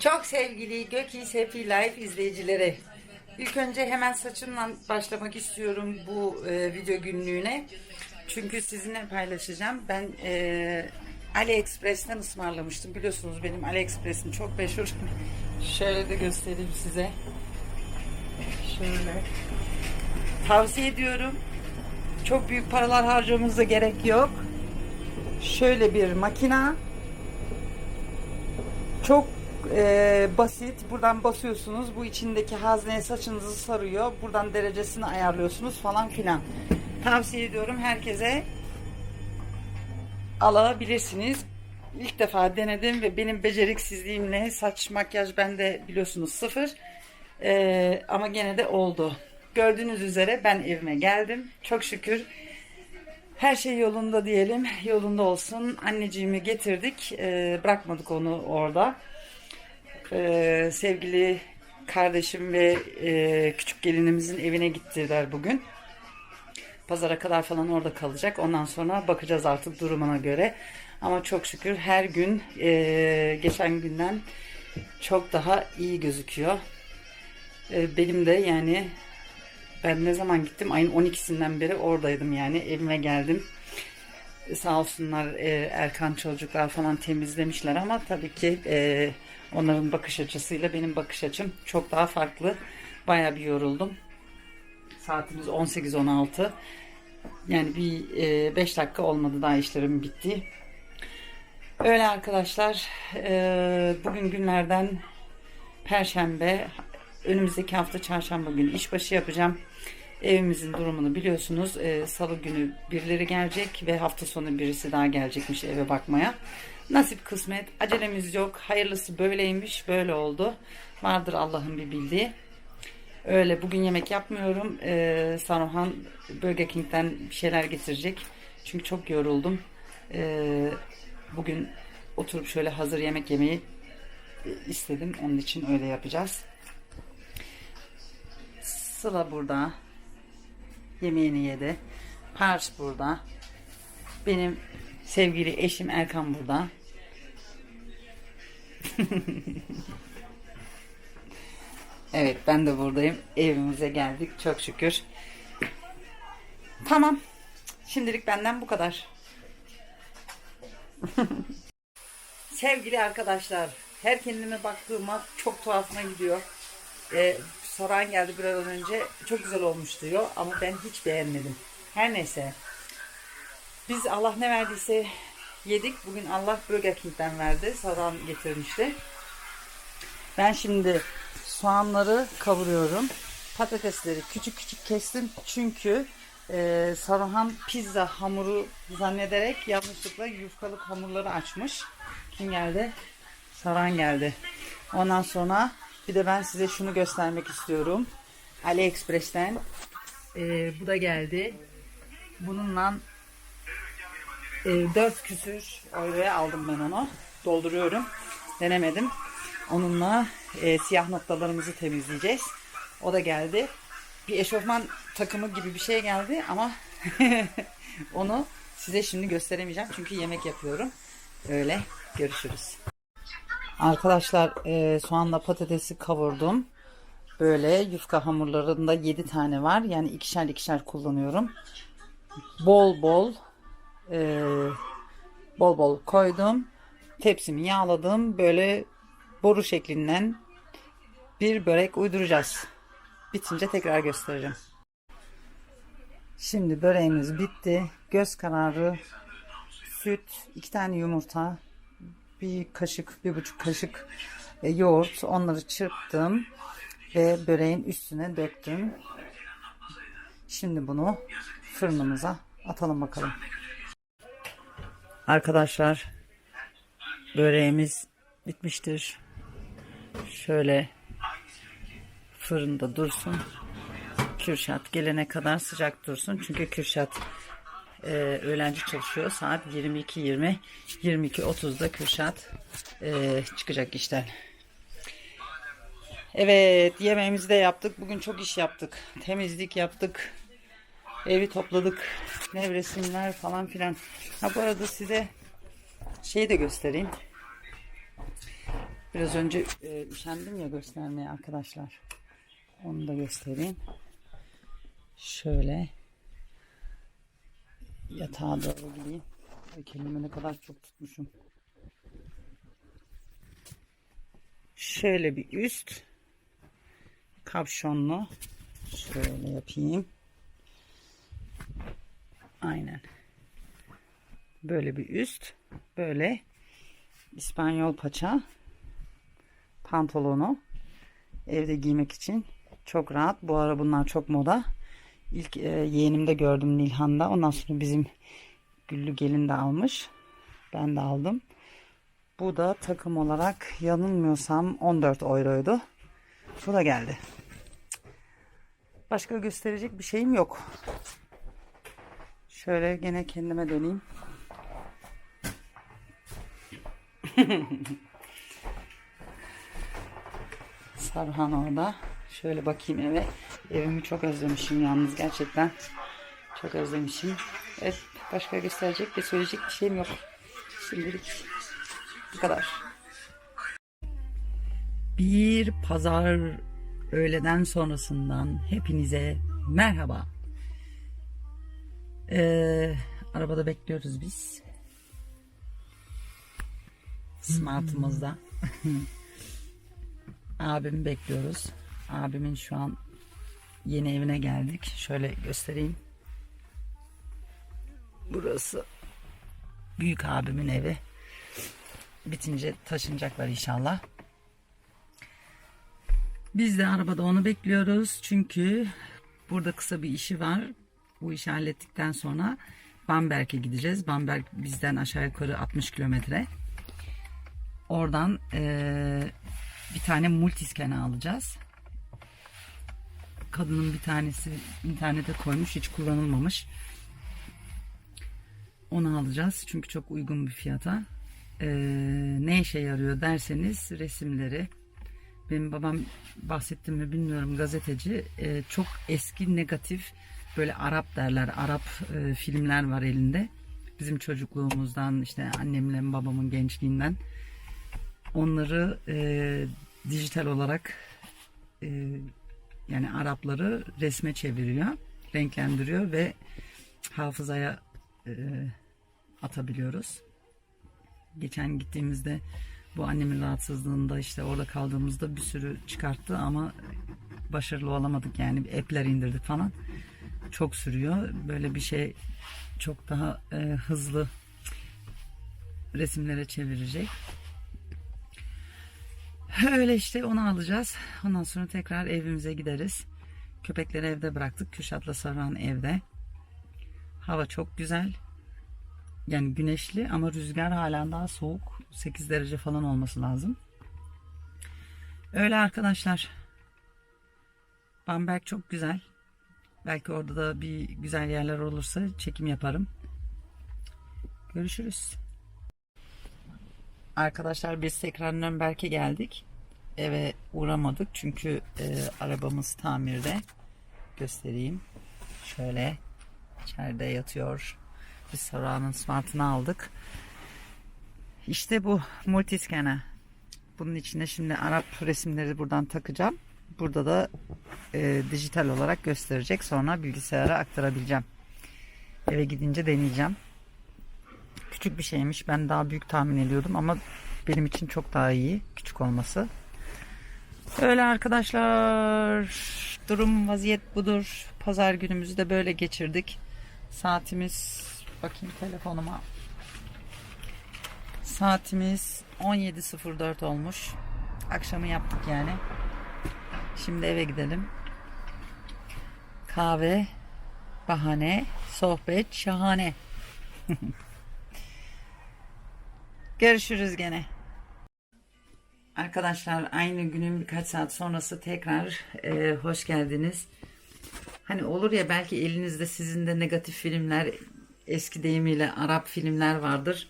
Çok sevgili Göki Sefi Life izleyicileri. İlk önce hemen saçımla başlamak istiyorum bu e, video günlüğüne. Çünkü sizinle paylaşacağım. Ben e, AliExpress'ten ısmarlamıştım. Biliyorsunuz benim AliExpress'im çok meşhur. Şöyle de göstereyim size. Şöyle. Tavsiye ediyorum. Çok büyük paralar harcamanıza gerek yok. Şöyle bir makina. Çok e, basit. Buradan basıyorsunuz. Bu içindeki hazneye saçınızı sarıyor. Buradan derecesini ayarlıyorsunuz falan filan. Tavsiye ediyorum herkese alabilirsiniz. İlk defa denedim ve benim beceriksizliğimle saç makyaj bende biliyorsunuz sıfır. E, ama gene de oldu. Gördüğünüz üzere ben evime geldim. Çok şükür her şey yolunda diyelim. Yolunda olsun. Anneciğimi getirdik. Ee, bırakmadık onu orada. Ee, sevgili kardeşim ve e, küçük gelinimizin evine gittiler bugün. Pazara kadar falan orada kalacak. Ondan sonra bakacağız artık durumuna göre. Ama çok şükür her gün e, geçen günden çok daha iyi gözüküyor. E, benim de yani ben ne zaman gittim? Ayın 12'sinden beri oradaydım yani. Evime geldim. Sağ olsunlar e, Erkan çocuklar falan temizlemişler ama tabii ki e, onların bakış açısıyla benim bakış açım çok daha farklı. Baya bir yoruldum. Saatimiz 18-16. Yani bir 5 dakika olmadı daha işlerim bitti. Öyle arkadaşlar. E, bugün günlerden Perşembe önümüzdeki hafta çarşamba günü işbaşı yapacağım. Evimizin durumunu biliyorsunuz. Ee, Salı günü birileri gelecek ve hafta sonu birisi daha gelecekmiş eve bakmaya. Nasip kısmet. Acelemiz yok. Hayırlısı böyleymiş. Böyle oldu. Vardır Allah'ın bir bildiği. Öyle bugün yemek yapmıyorum. Ee, Saruhan Burger King'den bir şeyler getirecek. Çünkü çok yoruldum. Ee, bugün oturup şöyle hazır yemek yemeyi istedim. Onun için öyle yapacağız. Sıla burada. Yemeğini yedi. Pars burada. Benim sevgili eşim Erkan burada. evet ben de buradayım. Evimize geldik çok şükür. Tamam. Şimdilik benden bu kadar. Sevgili arkadaşlar, her kendime baktığıma çok tuhafıma gidiyor. Ee, Soran geldi bir an önce. Çok güzel olmuş diyor ama ben hiç beğenmedim. Her neyse. Biz Allah ne verdiyse yedik. Bugün Allah Burger King'den verdi. Soran getirmişti. Ben şimdi soğanları kavuruyorum. Patatesleri küçük küçük kestim. Çünkü e, Saruhan pizza hamuru zannederek yanlışlıkla yufkalık hamurları açmış. Kim geldi? Saran geldi. Ondan sonra bir de ben size şunu göstermek istiyorum. AliExpress'ten e, bu da geldi. Bununla e, 4 küsür euroya aldım ben onu. Dolduruyorum. Denemedim. Onunla e, siyah noktalarımızı temizleyeceğiz. O da geldi. Bir eşofman takımı gibi bir şey geldi ama onu size şimdi gösteremeyeceğim. Çünkü yemek yapıyorum. Öyle görüşürüz. Arkadaşlar e, soğanla patatesi kavurdum. Böyle yufka hamurlarında 7 tane var. Yani ikişer ikişer kullanıyorum. Bol bol e, bol bol koydum. Tepsimi yağladım. Böyle boru şeklinden bir börek uyduracağız. Bitince tekrar göstereceğim. Şimdi böreğimiz bitti. Göz kararı süt, iki tane yumurta, bir kaşık, bir buçuk kaşık e, yoğurt. Onları çırptım ve böreğin üstüne döktüm. Şimdi bunu fırınımıza atalım bakalım. Arkadaşlar böreğimiz bitmiştir. Şöyle fırında dursun. Kürşat gelene kadar sıcak dursun. Çünkü Kürşat e, öğlenci çalışıyor. Saat 22.20 22.30'da Kürşat e, çıkacak işten. Evet yemeğimizi de yaptık. Bugün çok iş yaptık. Temizlik yaptık. Evi topladık. Nevresimler falan filan. Ha bu arada size şeyi de göstereyim. Biraz önce e, üşendim ya göstermeye arkadaşlar. Onu da göstereyim. Şöyle yatağa doğru gideyim. Ay, kendime ne kadar çok tutmuşum. Şöyle bir üst kapşonlu şöyle yapayım. Aynen. Böyle bir üst, böyle İspanyol paça pantolonu evde giymek için çok rahat. Bu ara bunlar çok moda. İlk e, yeğenimde gördüm Nilhan'da. Ondan sonra bizim Güllü gelin de almış. Ben de aldım. Bu da takım olarak yanılmıyorsam 14 euroydu. Bu da geldi. Başka gösterecek bir şeyim yok. Şöyle gene kendime döneyim. Sarhan orada. Şöyle bakayım eve. Evimi çok özlemişim yalnız gerçekten. Çok özlemişim. Evet başka gösterecek ve söyleyecek bir şeyim yok. Şimdilik bu kadar. Bir pazar öğleden sonrasından hepinize merhaba. Ee, arabada bekliyoruz biz. Smart'ımızda. Abimi bekliyoruz. Abimin şu an yeni evine geldik. Şöyle göstereyim. Burası büyük abimin evi. Bitince taşınacaklar inşallah. Biz de arabada onu bekliyoruz. Çünkü burada kısa bir işi var. Bu işi hallettikten sonra Bamberg'e gideceğiz. Bamberg bizden aşağı yukarı 60 kilometre. Oradan eee, bir tane multiskene alacağız. Kadının bir tanesi internete koymuş hiç kullanılmamış. Onu alacağız çünkü çok uygun bir fiyata. Ee, ne işe yarıyor derseniz resimleri. Benim babam bahsettim mi bilmiyorum gazeteci. Ee, çok eski negatif böyle Arap derler. Arap e, filmler var elinde. Bizim çocukluğumuzdan işte annemle babamın gençliğinden. Onları e, dijital olarak e, yani Arapları resme çeviriyor, renklendiriyor ve hafızaya e, atabiliyoruz. Geçen gittiğimizde bu annemin rahatsızlığında işte orada kaldığımızda bir sürü çıkarttı ama başarılı olamadık yani app'ler indirdik falan. Çok sürüyor. Böyle bir şey çok daha e, hızlı resimlere çevirecek. Öyle işte onu alacağız. Ondan sonra tekrar evimize gideriz. Köpekleri evde bıraktık. Kürşat'la Saran evde. Hava çok güzel. Yani güneşli ama rüzgar halen daha soğuk. 8 derece falan olması lazım. Öyle arkadaşlar. Bamberg çok güzel. Belki orada da bir güzel yerler olursa çekim yaparım. Görüşürüz. Arkadaşlar biz tekrar Nürnberg'e geldik. Eve uğramadık çünkü e, arabamız tamirde. Göstereyim. Şöyle içeride yatıyor. Biz Sara'nın smartını aldık. İşte bu multiskene. Bunun içine şimdi Arap resimleri buradan takacağım. Burada da e, dijital olarak gösterecek. Sonra bilgisayara aktarabileceğim. Eve gidince deneyeceğim. Küçük bir şeymiş. Ben daha büyük tahmin ediyordum ama benim için çok daha iyi küçük olması. Öyle arkadaşlar. Durum vaziyet budur. Pazar günümüzü de böyle geçirdik. Saatimiz bakayım telefonuma. Saatimiz 17.04 olmuş. Akşamı yaptık yani. Şimdi eve gidelim. Kahve, bahane, sohbet şahane. Görüşürüz gene. Arkadaşlar aynı günün birkaç saat sonrası tekrar e, hoş geldiniz. Hani olur ya belki elinizde sizin de negatif filmler eski deyimiyle Arap filmler vardır.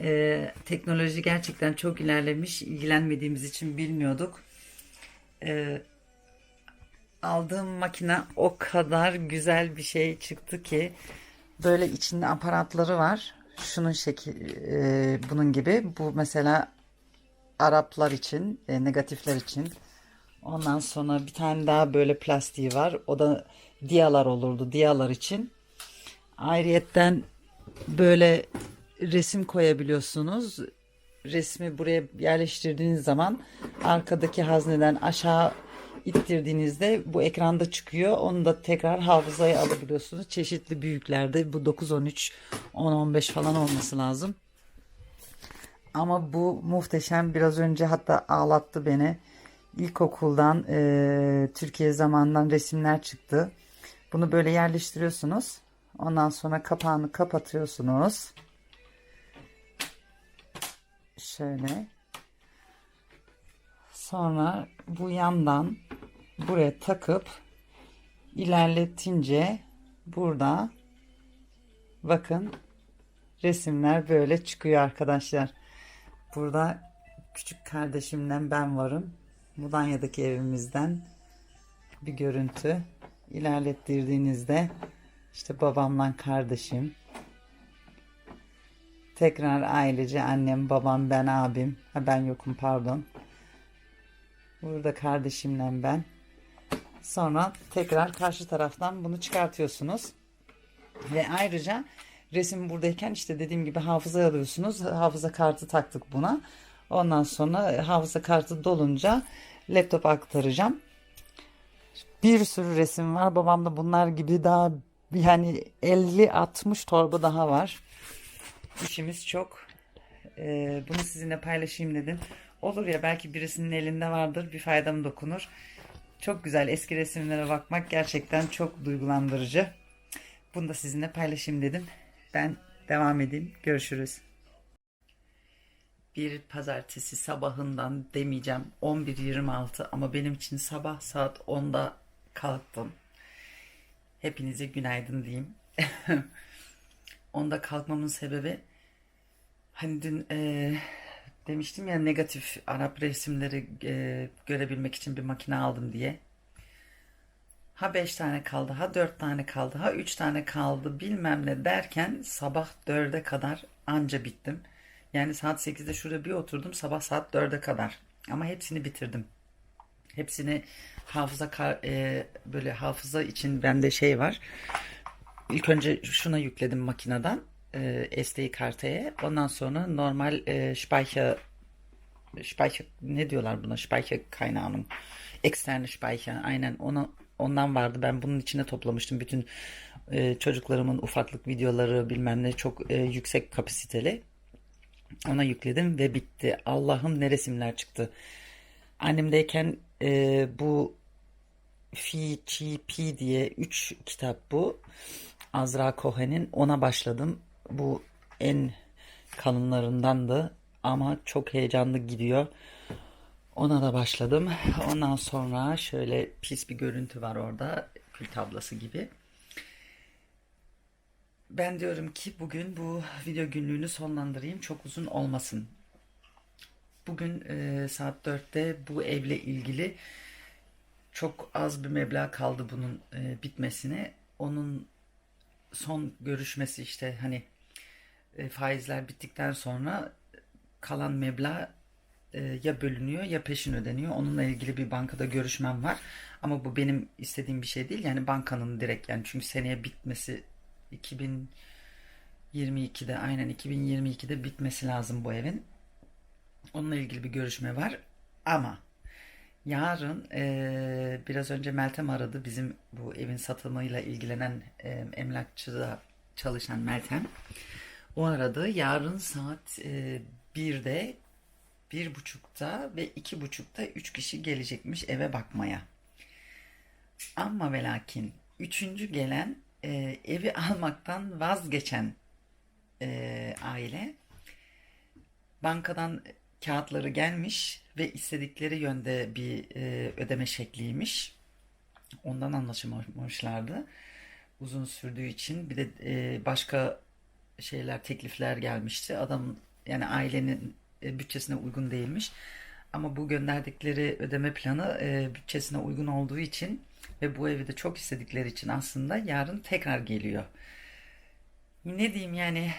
E, teknoloji gerçekten çok ilerlemiş. İlgilenmediğimiz için bilmiyorduk. E, aldığım makine o kadar güzel bir şey çıktı ki böyle içinde aparatları var. Şunun şekil e, bunun gibi. Bu mesela Araplar için, e, negatifler için. Ondan sonra bir tane daha böyle plastiği var. O da diyalar olurdu. Diyalar için. Ayrıyetten böyle resim koyabiliyorsunuz. Resmi buraya yerleştirdiğiniz zaman arkadaki hazneden aşağı ittirdiğinizde bu ekranda çıkıyor. Onu da tekrar hafızaya alabiliyorsunuz. Çeşitli büyüklerde bu 9 13 10 15 falan olması lazım. Ama bu muhteşem biraz önce hatta ağlattı beni. İlkokuldan e, Türkiye zamanından resimler çıktı. Bunu böyle yerleştiriyorsunuz. Ondan sonra kapağını kapatıyorsunuz. Şöyle. Sonra bu yandan buraya takıp ilerletince burada bakın resimler böyle çıkıyor arkadaşlar. Burada küçük kardeşimden ben varım. Mudanya'daki evimizden bir görüntü. İlerlettirdiğinizde işte babamla kardeşim. Tekrar ailece annem, babam, ben, abim. Ha ben yokum pardon. Burada kardeşimle ben. Sonra tekrar karşı taraftan bunu çıkartıyorsunuz. Ve ayrıca resim buradayken işte dediğim gibi hafıza alıyorsunuz. Hafıza kartı taktık buna. Ondan sonra hafıza kartı dolunca laptopa aktaracağım. Bir sürü resim var. Babamda bunlar gibi daha yani 50-60 torba daha var. İşimiz çok. Ee, bunu sizinle paylaşayım dedim. Olur ya belki birisinin elinde vardır bir faydam dokunur. Çok güzel eski resimlere bakmak gerçekten çok duygulandırıcı. Bunu da sizinle paylaşayım dedim. Ben devam edeyim. Görüşürüz. Bir pazartesi sabahından demeyeceğim 11.26 ama benim için sabah saat 10'da kalktım. Hepinize günaydın diyeyim. Onda kalkmamın sebebi hani dün e, demiştim ya negatif Arap resimleri e, görebilmek için bir makine aldım diye. Ha 5 tane kaldı, ha 4 tane kaldı, ha 3 tane kaldı bilmem ne derken sabah 4'e kadar anca bittim. Yani saat 8'de şuraya bir oturdum sabah saat 4'e kadar. Ama hepsini bitirdim. Hepsini hafıza e, böyle hafıza için bende şey var. İlk önce şuna yükledim makineden e, SD kartaya. Ondan sonra normal e, Speicher Speicher ne diyorlar buna? Speicher kaynağının eksterne Speicher aynen ona ondan vardı. Ben bunun içine toplamıştım bütün e, çocuklarımın ufaklık videoları bilmem ne çok e, yüksek kapasiteli. Ona yükledim ve bitti. Allah'ım ne resimler çıktı. Annemdeyken e, bu Fi, diye 3 kitap bu. Azra Cohen'in ona başladım. Bu en kalınlarındandı ama çok heyecanlı gidiyor. Ona da başladım. Ondan sonra şöyle pis bir görüntü var orada. Kül tablası gibi. Ben diyorum ki bugün bu video günlüğünü sonlandırayım. Çok uzun olmasın. Bugün e, saat 4'te bu evle ilgili çok az bir meblağ kaldı bunun e, bitmesine. Onun son görüşmesi işte hani faizler bittikten sonra kalan meblağ e, ya bölünüyor ya peşin ödeniyor. Onunla ilgili bir bankada görüşmem var. Ama bu benim istediğim bir şey değil. Yani bankanın direkt yani çünkü seneye bitmesi 2022'de aynen 2022'de bitmesi lazım bu evin. Onunla ilgili bir görüşme var. Ama yarın e, biraz önce Meltem aradı. Bizim bu evin satımıyla ilgilenen e, emlakçıda çalışan Meltem. O aradı. Yarın saat e, 1'de, bir buçukta ve iki buçukta üç kişi gelecekmiş eve bakmaya. Ama ve lakin üçüncü gelen e, evi almaktan vazgeçen e, aile bankadan kağıtları gelmiş ve istedikleri yönde bir e, ödeme şekliymiş. Ondan anlaşamamışlardı. Uzun sürdüğü için bir de başka şeyler teklifler gelmişti. Adam yani ailenin e, bütçesine uygun değilmiş. Ama bu gönderdikleri ödeme planı e, bütçesine uygun olduğu için ve bu evi de çok istedikleri için aslında yarın tekrar geliyor. Ne diyeyim yani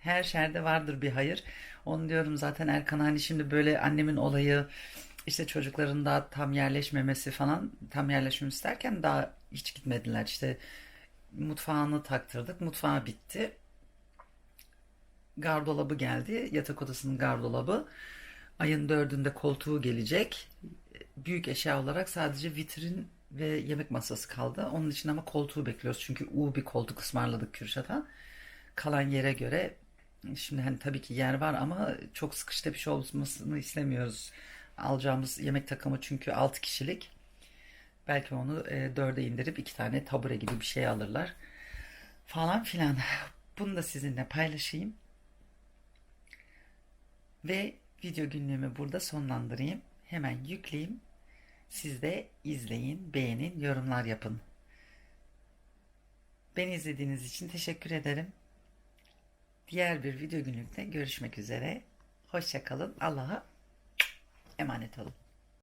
her şerde vardır bir hayır. Onu diyorum zaten Erkan hani şimdi böyle annemin olayı işte çocukların daha tam yerleşmemesi falan tam yerleşmemiz derken daha hiç gitmediler. İşte mutfağını taktırdık. Mutfağı bitti. Gardolabı geldi. Yatak odasının gardolabı. Ayın dördünde koltuğu gelecek. Büyük eşya olarak sadece vitrin ve yemek masası kaldı. Onun için ama koltuğu bekliyoruz. Çünkü U bir koltuk ısmarladık Kürşat'a. Kalan yere göre şimdi hani tabii ki yer var ama çok sıkışta bir şey olmasını istemiyoruz. Alacağımız yemek takımı çünkü 6 kişilik. Belki onu e, dörde indirip iki tane tabure gibi bir şey alırlar. Falan filan. Bunu da sizinle paylaşayım. Ve video günlüğümü burada sonlandırayım. Hemen yükleyeyim. Siz de izleyin, beğenin, yorumlar yapın. Beni izlediğiniz için teşekkür ederim. Diğer bir video günlükte görüşmek üzere. Hoşça kalın. Allah'a emanet olun.